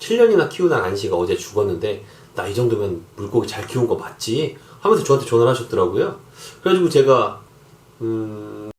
7년이나 키우던 안씨가 어제 죽었는데 나 이 정도면 물고기 잘 키운 거 맞지? 하면서 저한테 전화를 하셨더라고요. 그래가지고 제가 음...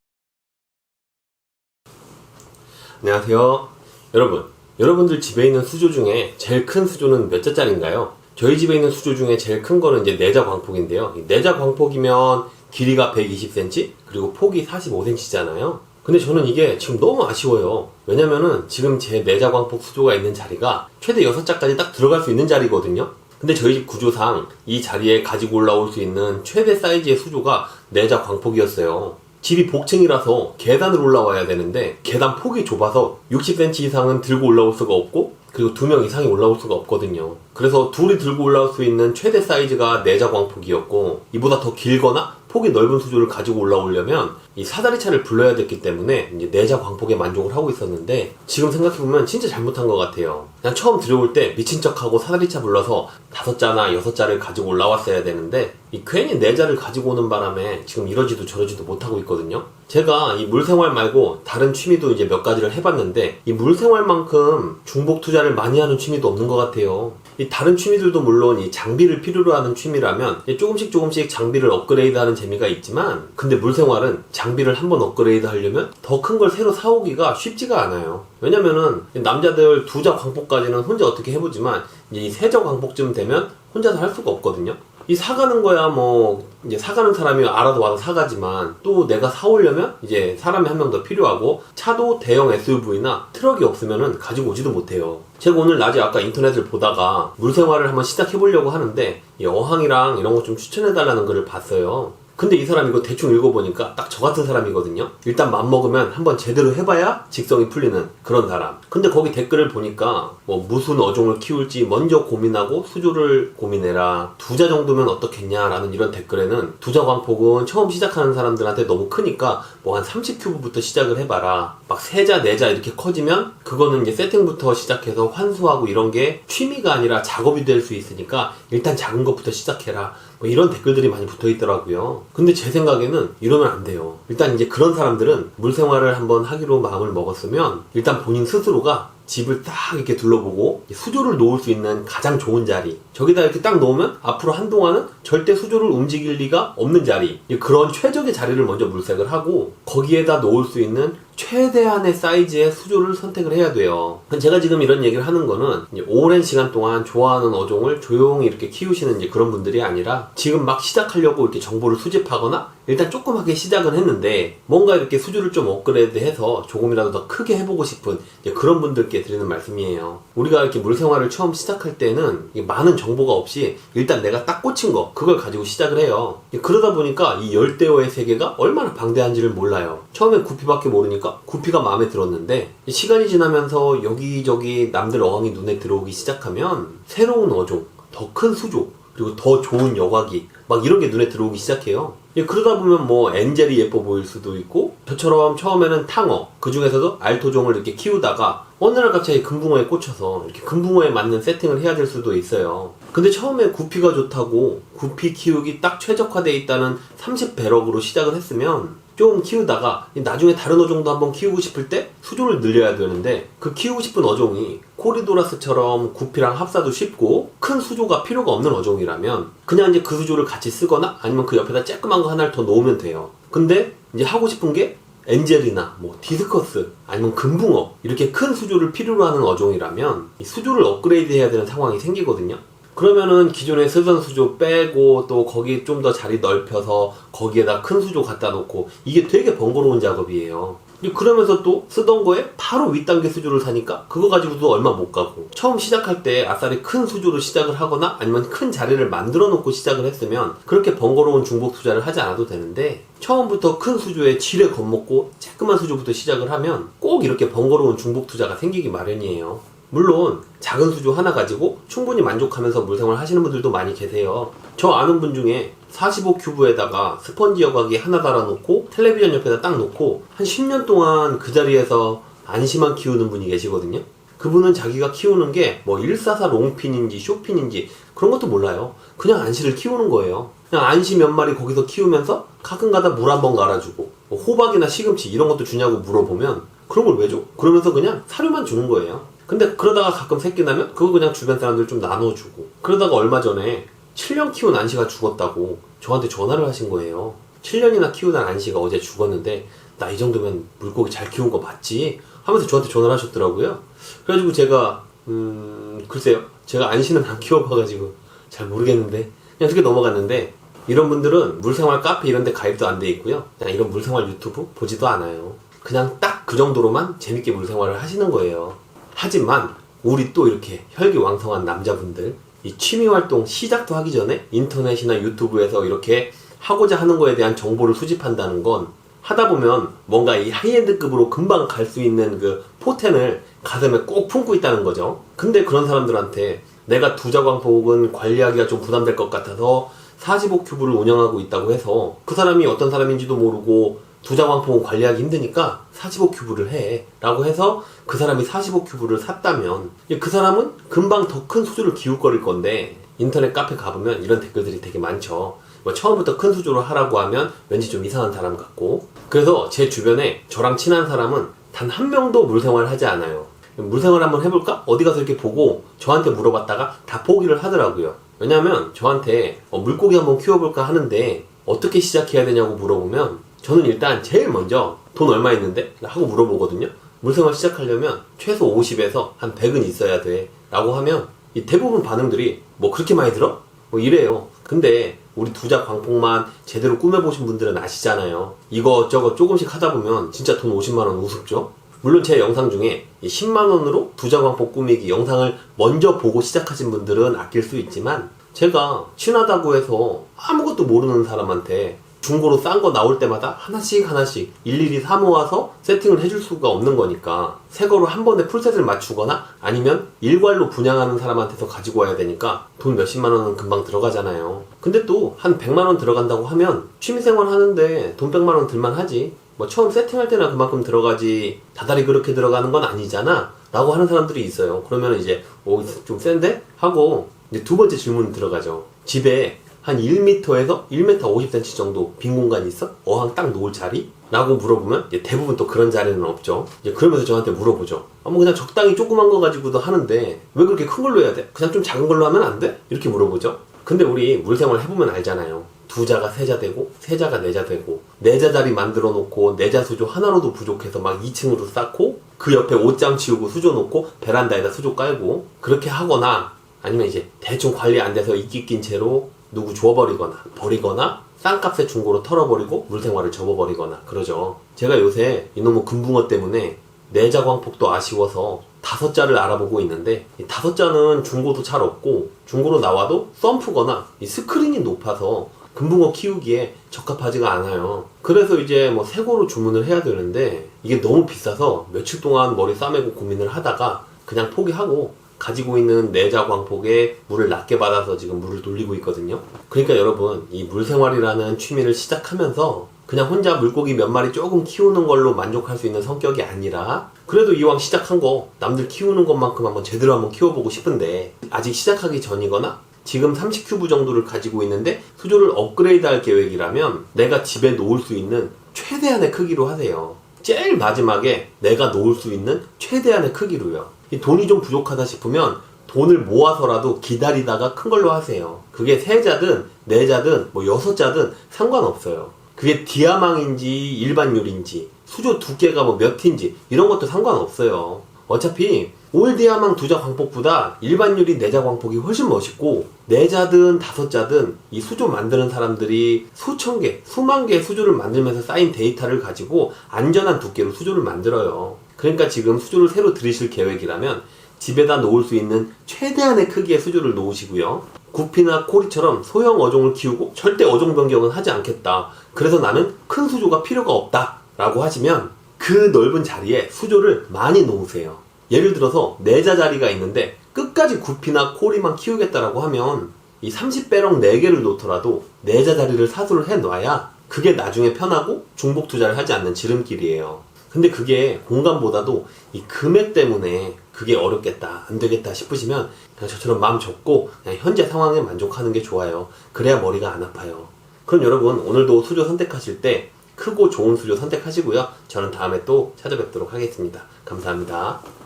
안녕하세요. 여러분, 여러분들 집에 있는 수조 중에 제일 큰 수조는 몇 자짜리인가요? 저희 집에 있는 수조 중에 제일 큰 거는 이제 내자 광폭인데요. 이 내자 광폭이면 길이가 120cm, 그리고 폭이 45cm잖아요. 근데 저는 이게 지금 너무 아쉬워요. 왜냐면은 지금 제 내자 광폭 수조가 있는 자리가 최대 6자까지 딱 들어갈 수 있는 자리거든요. 근데 저희 집 구조상 이 자리에 가지고 올라올 수 있는 최대 사이즈의 수조가 내자 광폭이었어요. 집이 복층이라서 계단을 올라와야 되는데 계단 폭이 좁아서 60cm 이상은 들고 올라올 수가 없고 그리고 두 명 이상이 올라올 수가 없거든요. 그래서 둘이 들고 올라올 수 있는 최대 사이즈가 내자 광폭이었고 이보다 더 길거나 폭이 넓은 수조를 가지고 올라오려면 이 사다리차를 불러야 됐기 때문에 이제 내자 광폭에 만족을 하고 있었는데 지금 생각해보면 진짜 잘못한 것 같아요. 그냥 처음 들어올 때 미친 척하고 사다리차 불러서 다섯 자나 여섯 자를 가지고 올라왔어야 되는데 이 괜히 네 자를 가지고 오는 바람에 지금 이러지도 저러지도 못하고 있거든요. 제가 이 물생활 말고 다른 취미도 이제 몇 가지를 해봤는데 이 물생활만큼 중복 투자를 많이 하는 취미도 없는 것 같아요. 이 다른 취미들도 물론 이 장비를 필요로 하는 취미라면 조금씩 조금씩 장비를 업그레이드하는 재미가 있지만 근데 물생활은 장비를 한번 업그레이드 하려면 더 큰 걸 새로 사오기가 쉽지가 않아요. 왜냐면은 남자들 두자 광폭까지는 혼자 어떻게 해보지만 이 세자 광폭쯤 되면 혼자서 할 수가 없거든요. 이 사가는 거야 뭐 이제 사가는 사람이 알아도 와서 사가지만 또 내가 사오려면 이제 사람이 한 명 더 필요하고 차도 대형 SUV나 트럭이 없으면은 가지고 오지도 못해요. 제가 오늘 낮에 아까 인터넷을 보다가 물생활을 한번 시작해 보려고 하는데 이 어항이랑 이런 거 좀 추천해 달라는 글을 봤어요. 근데 이 사람 이거 대충 읽어보니까 딱 저 같은 사람이거든요. 일단 맘먹으면 한번 제대로 해봐야 직성이 풀리는 그런 사람. 근데 거기 댓글을 보니까 뭐 무슨 어종을 키울지 먼저 고민하고 수조를 고민해라. 두자 정도면 어떻겠냐라는 이런 댓글에는 두자 광폭은 처음 시작하는 사람들한테 너무 크니까 뭐 한 30큐브부터 시작을 해봐라. 막 세자, 네자 이렇게 커지면 그거는 이제 세팅부터 시작해서 환수하고 이런 게 취미가 아니라 작업이 될 수 있으니까 일단 작은 것부터 시작해라. 뭐 이런 댓글들이 많이 붙어 있더라고요. 근데 제 생각에는 이러면 안 돼요. 일단 이제 그런 사람들은 물 생활을 한번 하기로 마음을 먹었으면 일단 본인 스스로가 집을 딱 이렇게 둘러보고 수조를 놓을 수 있는 가장 좋은 자리 저기다 이렇게 딱 놓으면 앞으로 한동안은 절대 수조를 움직일 리가 없는 자리 그런 최적의 자리를 먼저 물색을 하고 거기에다 놓을 수 있는 최대한의 사이즈의 수조를 선택을 해야 돼요. 제가 지금 이런 얘기를 하는 거는 오랜 시간 동안 좋아하는 어종을 조용히 이렇게 키우시는 그런 분들이 아니라 지금 막 시작하려고 이렇게 정보를 수집하거나 일단 조그맣게 시작은 했는데 뭔가 이렇게 수조를 좀 업그레이드해서 조금이라도 더 크게 해보고 싶은 그런 분들께 드리는 말씀이에요. 우리가 이렇게 물생활을 처음 시작할 때는 많은 정보가 없이 일단 내가 딱 꽂힌 거 그걸 가지고 시작을 해요. 그러다 보니까 이 열대어의 세계가 얼마나 방대한지를 몰라요. 처음엔 구피밖에 모르니까 구피가 마음에 들었는데 시간이 지나면서 여기저기 남들 어항이 눈에 들어오기 시작하면 새로운 어종, 더 큰 수조, 그리고 더 좋은 여과기 막 이런 게 눈에 들어오기 시작해요. 예, 그러다 보면 뭐 엔젤이 예뻐 보일 수도 있고 저처럼 처음에는 탕어 그 중에서도 알토종을 이렇게 키우다가 어느 날 갑자기 금붕어에 꽂혀서 이렇게 금붕어에 맞는 세팅을 해야 될 수도 있어요. 근데 처음에 구피가 좋다고 구피 키우기 딱 최적화되어 있다는 30배럭으로 시작을 했으면 좀 키우다가 나중에 다른 어종도 한번 키우고 싶을 때 수조를 늘려야 되는데 그 키우고 싶은 어종이 코리도라스처럼 구피랑 합사도 쉽고 큰 수조가 필요가 없는 어종이라면 그냥 이제 그 수조를 같이 쓰거나 아니면 그 옆에다 쬐끄만 거 하나를 더 놓으면 돼요. 근데 이제 하고 싶은 게 엔젤이나 뭐 디스커스 아니면 금붕어 이렇게 큰 수조를 필요로 하는 어종이라면 이 수조를 업그레이드 해야 되는 상황이 생기거든요. 그러면은 기존에 쓰던 수조 빼고 또 거기 좀 더 자리 넓혀서 거기에다 큰 수조 갖다 놓고 이게 되게 번거로운 작업이에요. 그러면서 또 쓰던 거에 바로 윗단계 수조를 사니까 그거 가지고도 얼마 못 가고 처음 시작할 때 아싸리 큰 수조로 시작을 하거나 아니면 큰 자리를 만들어 놓고 시작을 했으면 그렇게 번거로운 중복 투자를 하지 않아도 되는데 처음부터 큰 수조에 지레 겁먹고 조그만 수조부터 시작을 하면 꼭 이렇게 번거로운 중복 투자가 생기기 마련이에요. 물론 작은 수조 하나 가지고 충분히 만족하면서 물생활 하시는 분들도 많이 계세요. 저 아는 분 중에 45큐브에다가 스펀지 여과기 하나 달아놓고 텔레비전 옆에다 딱 놓고 한 10년 동안 그 자리에서 안심만 키우는 분이 계시거든요. 그분은 자기가 키우는 게 뭐 144 롱핀인지 쇼핀인지 그런 것도 몰라요. 그냥 안시를 키우는 거예요. 그냥 안시 몇 마리 거기서 키우면서 가끔가다 물 한 번 갈아주고 뭐 호박이나 시금치 이런 것도 주냐고 물어보면 그런 걸 왜 줘? 그러면서 그냥 사료만 주는 거예요. 근데 그러다가 가끔 새끼 나면 그거 그냥 주변 사람들 좀 나눠주고 그러다가 얼마 전에 7년 키운 안시가 죽었다고 저한테 전화를 하신 거예요. 7년이나 키우던 안시가 어제 죽었는데 나 이 정도면 물고기 잘 키운 거 맞지? 하면서 저한테 전화를 하셨더라고요. 그래가지고 제가 음 글쎄요 제가 안시는 안 키워봐가지고 잘 모르겠는데 그냥 그렇게 넘어갔는데 이런 분들은 물생활 카페 이런 데 가입도 안 돼 있고요. 그냥 이런 물생활 유튜브 보지도 않아요. 그냥 딱 그 정도로만 재밌게 물생활을 하시는 거예요. 하지만 우리 또 이렇게 혈기왕성한 남자분들 이 취미 활동 시작도 하기 전에 인터넷이나 유튜브에서 이렇게 하고자 하는 거에 대한 정보를 수집한다는 건 하다 보면 뭔가 이 하이엔드급으로 금방 갈 수 있는 그 포텐을 가슴에 꼭 품고 있다는 거죠. 근데 그런 사람들한테 내가 두자광폭은 관리하기가 좀 부담될 것 같아서 45큐브를 운영하고 있다고 해서 그 사람이 어떤 사람인지도 모르고 두자광폭은 관리하기 힘드니까 45큐브를 해. 라고 해서 그 사람이 45큐브를 샀다면 그 사람은 금방 더 큰 수조를 기울거릴 건데 인터넷 카페 가보면 이런 댓글들이 되게 많죠. 뭐 처음부터 큰 수조로 하라고 하면 왠지 좀 이상한 사람 같고. 그래서 제 주변에 저랑 친한 사람은 단 한 명도 물생활 하지 않아요. 물생활 한번 해볼까? 어디 가서 이렇게 보고 저한테 물어봤다가 다 포기를 하더라고요. 왜냐면 저한테 어, 물고기 한번 키워볼까 하는데 어떻게 시작해야 되냐고 물어보면 저는 일단 제일 먼저 돈 얼마 있는데? 하고 물어보거든요. 물생활 시작하려면 최소 50에서 한 100은 있어야 돼. 라고 하면 이 대부분 반응들이 뭐 그렇게 많이 들어? 뭐 이래요. 근데 우리 두자 광폭만 제대로 꾸며보신 분들은 아시잖아요. 이것저것 조금씩 하다 보면 진짜 돈 50만원 우습죠? 물론 제 영상 중에 10만원으로 두자 광폭 꾸미기 영상을 먼저 보고 시작하신 분들은 아낄 수 있지만 제가 친하다고 해서 아무것도 모르는 사람한테 중고로 싼 거 나올 때마다 하나씩 하나씩 일일이 사 모아서 세팅을 해줄 수가 없는 거니까 새 거로 한 번에 풀셋을 맞추거나 아니면 일괄로 분양하는 사람한테서 가지고 와야 되니까 돈 몇십만 원은 금방 들어가잖아요. 근데 또한 100만 원 들어간다고 하면 취미생활 하는데 돈 100만 원 들만 하지. 뭐 처음 세팅할 때나 그만큼 들어가지 다달이 그렇게 들어가는 건 아니잖아. 라고 하는 사람들이 있어요. 그러면 이제 오, 좀 센데? 하고 이제 두 번째 질문 들어가죠. 집에 한 1m에서 1m 50cm 정도 빈 공간이 있어? 어항 딱 놓을 자리? 라고 물어보면 대부분 또 그런 자리는 없죠. 이제 그러면서 저한테 물어보죠. 아, 뭐 그냥 적당히 조그만 거 가지고도 하는데 왜 그렇게 큰 걸로 해야 돼? 그냥 좀 작은 걸로 하면 안 돼? 이렇게 물어보죠. 근데 우리 물생활 해보면 알잖아요. 두 자가 세자 되고 세 자가 네자 되고 네자 자리 만들어 놓고 네자 수조 하나로도 부족해서 막 2층으로 쌓고 그 옆에 옷장 치우고 수조 놓고 베란다에다 수조 깔고 그렇게 하거나 아니면 이제 대충 관리 안 돼서 이끼 낀 채로 누구 줘버리거나 버리거나 싼값에 중고로 털어버리고 물생활을 접어버리거나 그러죠. 제가 요새 이놈의 금붕어 때문에 내자 광폭도 아쉬워서 다섯 자를 알아보고 있는데 이 다섯 자는 중고도 잘 없고 중고로 나와도 썸프거나 이 스크린이 높아서 금붕어 키우기에 적합하지가 않아요. 그래서 이제 뭐 새고로 주문을 해야 되는데 이게 너무 비싸서 며칠 동안 머리 싸매고 고민을 하다가 그냥 포기하고 가지고 있는 내자 광폭에 물을 낮게 받아서 지금 물을 돌리고 있거든요. 그러니까 여러분, 이 물생활이라는 취미를 시작하면서 그냥 혼자 물고기 몇 마리 조금 키우는 걸로 만족할 수 있는 성격이 아니라 그래도 이왕 시작한 거 남들 키우는 것만큼 한번 제대로 한번 키워보고 싶은데 아직 시작하기 전이거나 지금 30큐브 정도를 가지고 있는데 수조를 업그레이드 할 계획이라면 내가 집에 놓을 수 있는 최대한의 크기로 하세요. 제일 마지막에 내가 놓을 수 있는 최대한의 크기로요. 이 돈이 좀 부족하다 싶으면 돈을 모아서라도 기다리다가 큰 걸로 하세요. 그게 세 자든 네 자든 뭐 여섯 자든 상관없어요. 그게 디아망인지 일반율인지 수조 두께가 뭐 몇인지 이런 것도 상관없어요. 어차피 올디아망 두자 광폭보다 일반율이 네자 광폭이 훨씬 멋있고 네자든 다섯 자든 이 수조 만드는 사람들이 수천 개, 수만 개의 수조를 만들면서 쌓인 데이터를 가지고 안전한 두께로 수조를 만들어요. 그러니까 지금 수조를 새로 들이실 계획이라면 집에다 놓을 수 있는 최대한의 크기의 수조를 놓으시고요. 구피나 코리처럼 소형 어종을 키우고 절대 어종 변경은 하지 않겠다. 그래서 나는 큰 수조가 필요가 없다. 라고 하시면 그 넓은 자리에 수조를 많이 놓으세요. 예를 들어서 내자 자리가 있는데 끝까지 구피나 코리만 키우겠다라고 하면 이 30배럭 4개를 놓더라도 내자 자리를 사수를 해 놔야 그게 나중에 편하고 중복 투자를 하지 않는 지름길이에요. 근데 그게 공간보다도 이 금액 때문에 그게 어렵겠다, 안 되겠다 싶으시면 그냥 저처럼 마음 접고 그냥 현재 상황에 만족하는 게 좋아요. 그래야 머리가 안 아파요. 그럼 여러분 오늘도 수조 선택하실 때 크고 좋은 수조 선택하시고요. 저는 다음에 또 찾아뵙도록 하겠습니다. 감사합니다.